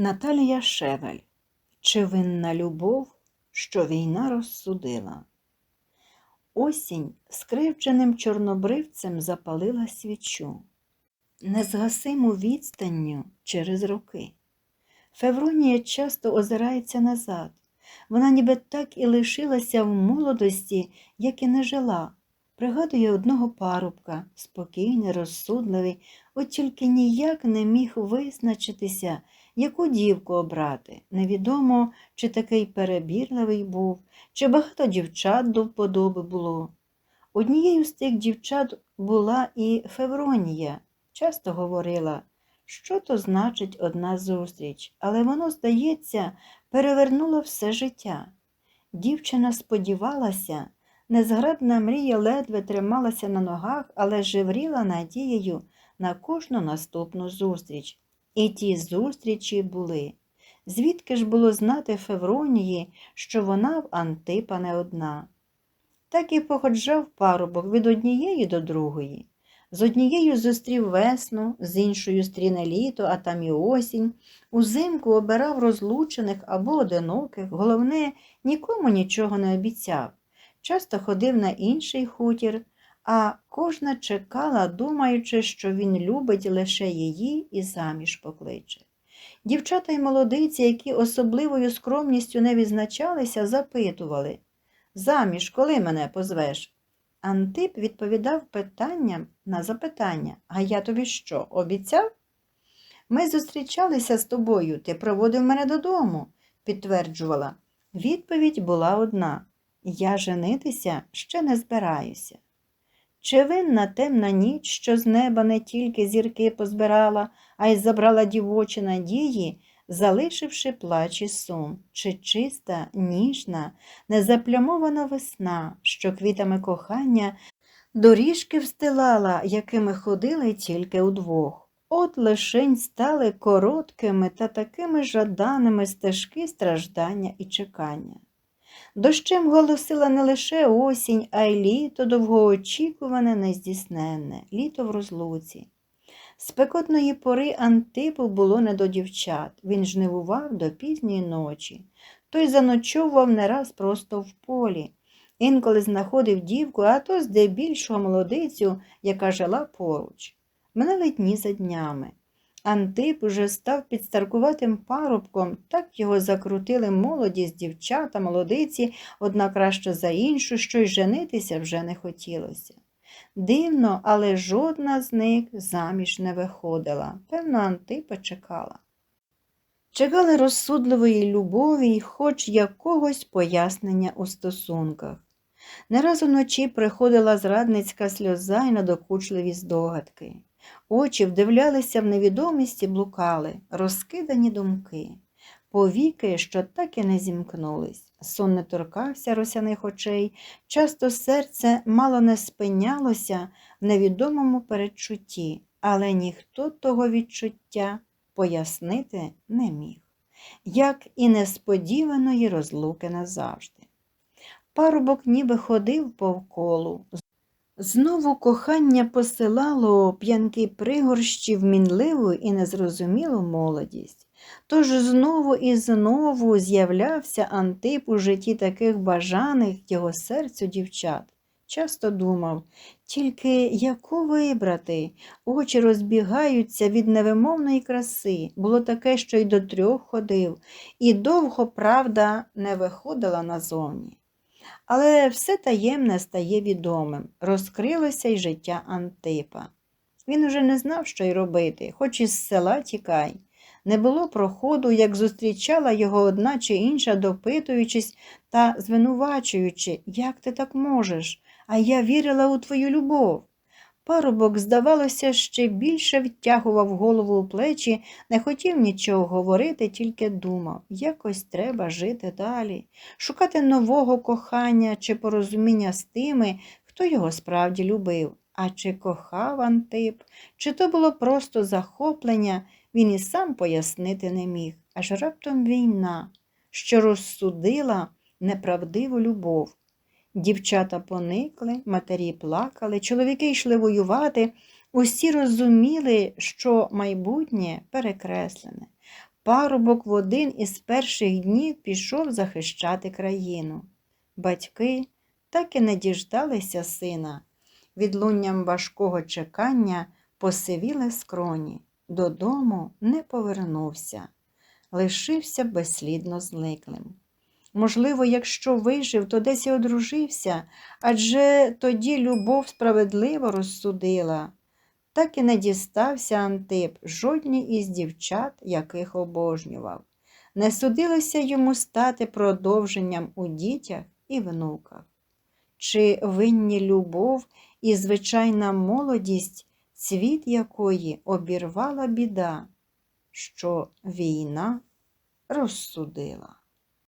Наталія Шевель. Чи винна любов, що війна розсудила? Осінь скривдженим чорнобривцем запалила свічу, незгасиму відстанню через роки. Февронія часто озирається назад. Вона ніби так і лишилася в молодості, як і не жила. Пригадує одного парубка, спокійний, розсудливий, от тільки ніяк не міг визначитися, яку дівку обрати. Невідомо, чи такий перебірливий був, чи багато дівчат до вподоби було. Однією з тих дівчат була і Февронія. Часто говорила, що то значить одна зустріч, але воно, здається, перевернуло все життя. Дівчина сподівалася, незграбна мрія ледве трималася на ногах, але живріла надією на кожну наступну зустріч. І ті зустрічі були. Звідки ж було знати Февронії, що вона в Антипа не одна? Так і походжав парубок від однієї до другої. З однією зустрів весну, з іншою стріне літо, а там і осінь. Узимку обирав розлучених або одиноких, головне, нікому нічого не обіцяв. Часто ходив на інший хутір, а кожна чекала, думаючи, що він любить лише її і заміж покличе. Дівчата й молодиці, які особливою скромністю не відзначалися, запитували Заміж, коли мене позвеш? Антип відповідав питанням на запитання А я тобі що, обіцяв? Ми зустрічалися з тобою, ти проводив мене додому, підтверджувала. Відповідь була одна Я женитися ще не збираюся. Чи винна темна ніч, що з неба не тільки зірки позбирала, а й забрала дівочі надії, залишивши плач і сум, чи чиста, ніжна, незаплямована весна, що квітами кохання доріжки встилала, якими ходили тільки удвох. От лишень стали короткими та такими жаданими стежки страждання і чекання. Дощем голосила не лише осінь, а й літо довгоочікуване, нездійсненне, літо в розлуці. Спекотної пори Антипу було не до дівчат, він жнивував до пізньої ночі. Той заночовував не раз просто в полі. Інколи знаходив дівку, а то здебільшого молодицю, яка жила поруч. Минали дні за днями. Антип уже став підстаркуватим парубком, так його закрутили молодість, дівчата, молодиці, одна краще за іншу, що й женитися вже не хотілося. Дивно, але жодна з них заміж не виходила. Певно, Антипа чекала. Чекали розсудливої любові й хоч якогось пояснення у стосунках. Не раз уночі приходила зрадницька сльоза й надокучливі здогадки. Очі вдивлялися в невідомість і блукали, розкидані думки, повіки, що так і не зімкнулись. Сон не торкався росяних очей, часто серце мало не спинялося в невідомому передчутті, але ніхто того відчуття пояснити не міг, як і несподіваної розлуки назавжди. Парубок ніби ходив повколу, Знову кохання посилало п'янки пригорщі в мінливу і незрозумілу молодість. Тож знову і знову з'являвся Антип у житті таких бажаних його серцю дівчат. Часто думав, тільки яку вибрати, очі розбігаються від невимовної краси. Було таке, що й до трьох ходив, і довго правда не виходила назовні. Але все таємне стає відомим, розкрилося й життя Антипа. Він уже не знав, що й робити, хоч із села тікай. Не було проходу, як зустрічала його одна чи інша, допитуючись та звинувачуючи, як ти так можеш, а я вірила у твою любов. Парубок, здавалося, ще більше втягував голову у плечі, не хотів нічого говорити, тільки думав, якось треба жити далі, шукати нового кохання чи порозуміння з тими, хто його справді любив. А чи кохав Антип, чи то було просто захоплення, він і сам пояснити не міг, аж раптом війна, що розсудила неправдиву любов. Дівчата поникли, матері плакали, чоловіки йшли воювати. Усі розуміли, що майбутнє перекреслене. Парубок в один із перших днів пішов захищати країну. Батьки так і не діждалися сина. Відлунням важкого чекання посивіли скроні. Додому не повернувся, лишився безслідно зниклим. Можливо, якщо вижив, то десь і одружився, адже тоді любов справедливо розсудила. Так і не дістався Антип жодній із дівчат, яких обожнював. Не судилося йому стати продовженням у дітях і внуках. Чи винні любов і звичайна молодість, цвіт якої обірвала біда, що війна розсудила.